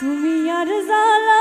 তুমি আর জ্বালা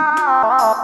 Oh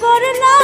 for love.